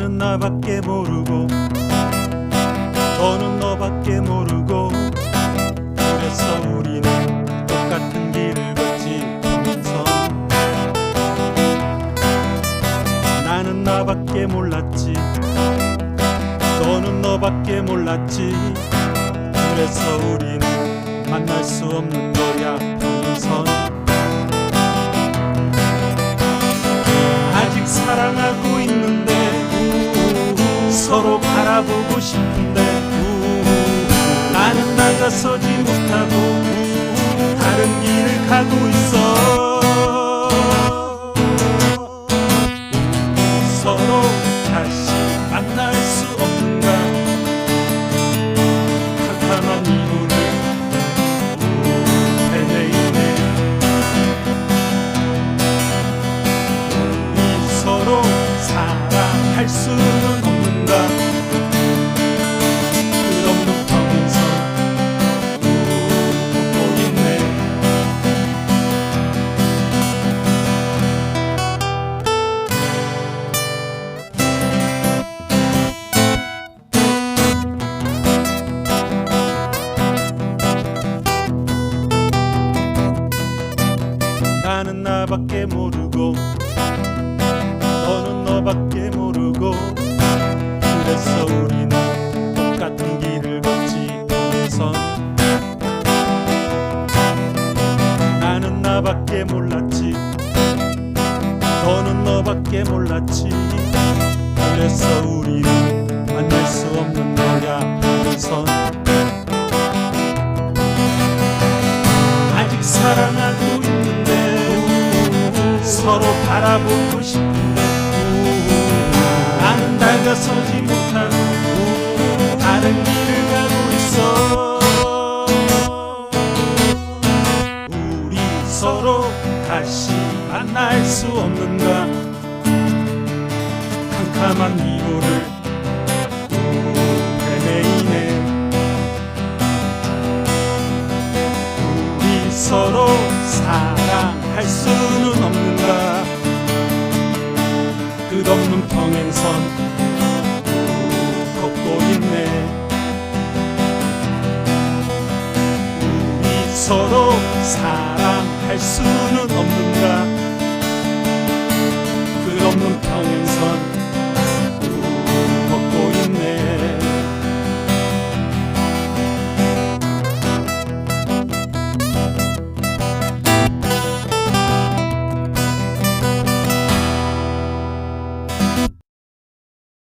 나는 나밖에 모르고 너는 너밖에 모르고 그래서 우리는 똑같은 길을 걷지 하면서. 나는 나밖에 몰랐지 너는 너밖에 몰랐지 그래서 우리는 만날 수 없는 거야 싶은데. 우우우, 나는 나가서지 못하고 다른 길을 가고 있어. 서로 다시 만날 수 없는가? 캄캄한 이유를 헤매이네. 우리 서로 사랑할 수는 없는가 나는 나밖에 모르고 너는 너밖에 모르고 그래서 우리는 똑같은 길을 걷지 않선 나는 나밖에 몰랐지 너는 너밖에 몰랐지. 그래서 우리는 만날 수 없는 거야 한선 서로 바라보고 싶은데 나는 다가서지 못하고 다른 길을 가고 있어. 우리 서로 다시 만날 수 없는가? 캄캄한 이유를 서로 사랑할 수 끝없는 평행선 걷고 있네. 우리 서로 사랑할 수는 없는가? 끝없는